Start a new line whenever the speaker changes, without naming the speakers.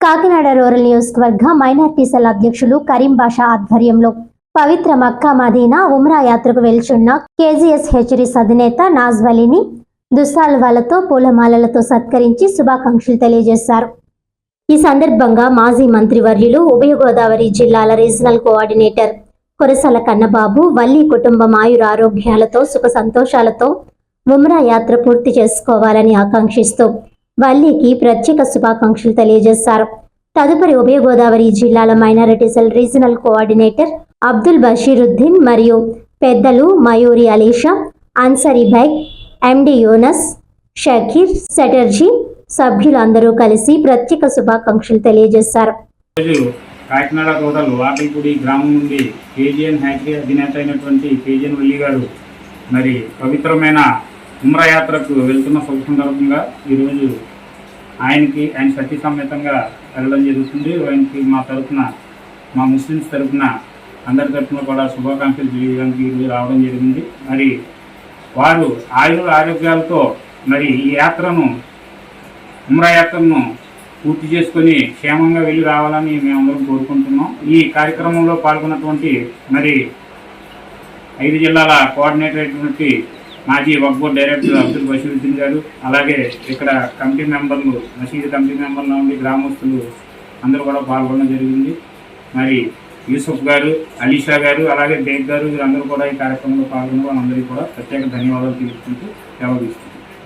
Kakinada rural నియోజకవర్గ minority cell అధ్యక్షులు కరీం బాషా ఆధ్వర్యంలో పవిత్ర మక్కా మదీనా ఉమ్రా యాత్రకు వెళ్చున్న కేజీఎస్ హెచ్చరీస్ అధినేత నాజ్వలిని దుస్సాల్వాలతో పూలమాలలతో సత్కరించి శుభాకాంక్షలు తెలియజేశారు. ఈ సందర్భంగా మాజీ మంత్రివర్యులు ఉభయ గోదావరి జిల్లాల రీజనల్ కోఆర్డినేటర్ కురసల కన్నబాబు వల్లి కుటుంబం ఆయుర ఆరోగ్యాలతో సుఖ సంతోషాలతో ఉమ్రా యాత్ర పూర్తి చేసుకోవాలని ఆకాంక్షిస్తూ వల్లికి ప్రత్యేక శుభాకాంక్షలు తెలియజేశారు. తదుపరి ఉభయ గోదావరి జిల్లాల minority cell regional coordinator Abdul Bashiruddin మరియు పెద్దలు మయూరి అలీషా అన్సరీ బైక్ ఎండి యూనస్ షకీర్ సెటర్జీ సభ్యులందరూ కలిసి ప్రత్యేక శుభాకాంక్షలు తెలియజేశారు.
కాకినాడ రూరల్ వాకిల్పూడి గ్రామం నుండి కేజీఎన్ హ్యాకరీ అధినేత అయినటువంటి కేజీఎన్ వల్లి గారు మరి పవిత్రమైన ఉమ్రయాత్రకు వెళ్తున్న శుభ సందర్భంగా ఈరోజు ఆయనకి ఆయన సతీ సమేతంగా వెళ్ళడం జరుగుతుంది. ఆయనకి మా తరఫున మా ముస్లిమ్స్ తరఫున అందరి తరఫున కూడా శుభాకాంక్షలు తెలియడానికి ఈరోజు రావడం జరిగింది. మరి వారు ఆయుర ఆరోగ్యాలతో మరి ఈ యాత్రను ఉమ్రా యాత్రను పూర్తి చేసుకొని క్షేమంగా వెళ్ళి రావాలని మేమందరం కోరుకుంటున్నాం. ఈ కార్యక్రమంలో పాల్గొన్నటువంటి మరి ఐదు జిల్లాల కోఆర్డినేటర్ అయినటువంటి మాజీ వక్ బోర్డ్ డైరెక్టర్ అబ్దుల్ బషీరుద్దీన్ గారు అలాగే ఇక్కడ కమిటీ మెంబర్లు మసీదు కమిటీ మెంబర్ల నుండి గ్రామస్తులు అందరూ కూడా పాల్గొనడం జరిగింది. మరి యూసుఫ్ గారు అలీషా గారు అలాగే బేగ్ గారు వీరందరూ కూడా ఈ కార్యక్రమంలో పాల్గొన్న వాళ్ళందరికీ కూడా ప్రత్యేక ధన్యవాదాలు తెలుపుకుంటూ సెలవు తీసుకుంటాం